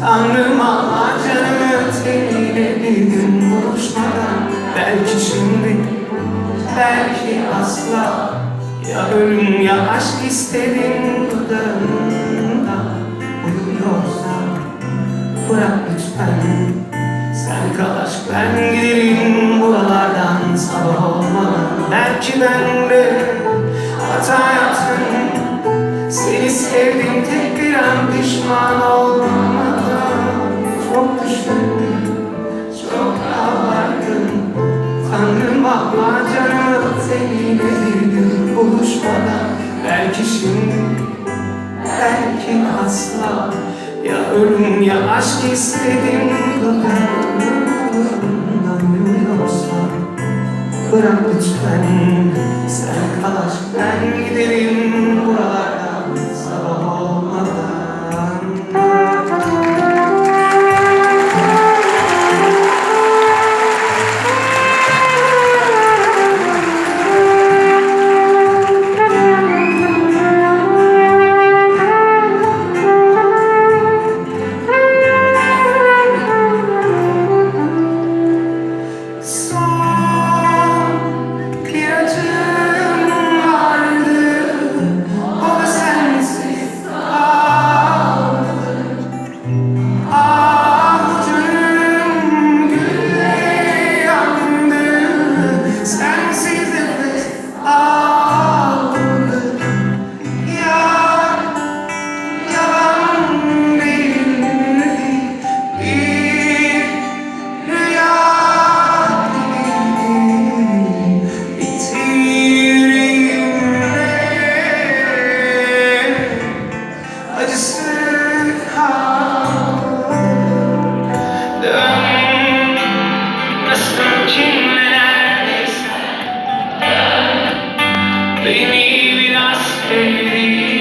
Tanrım Allah canımı teniyle bir gün buluşmadan Belki şimdi, belki asla. Ya ölüm ya aşk istedim dudağında Uyuyorsa bırak lütfen. Sen kal aşk ben giderim buralardan sabah olmadan. Belki ben de buluşmadan Belki şimdi, belki asla. Ya ölüm ya aşk istedim. Dudağından uyuyorsa Bırak lütfen. Sen kal aşk ben giderim buralardan acısı kaldı Dön nasıl kimlerdeysen Beni biraz sevdiysen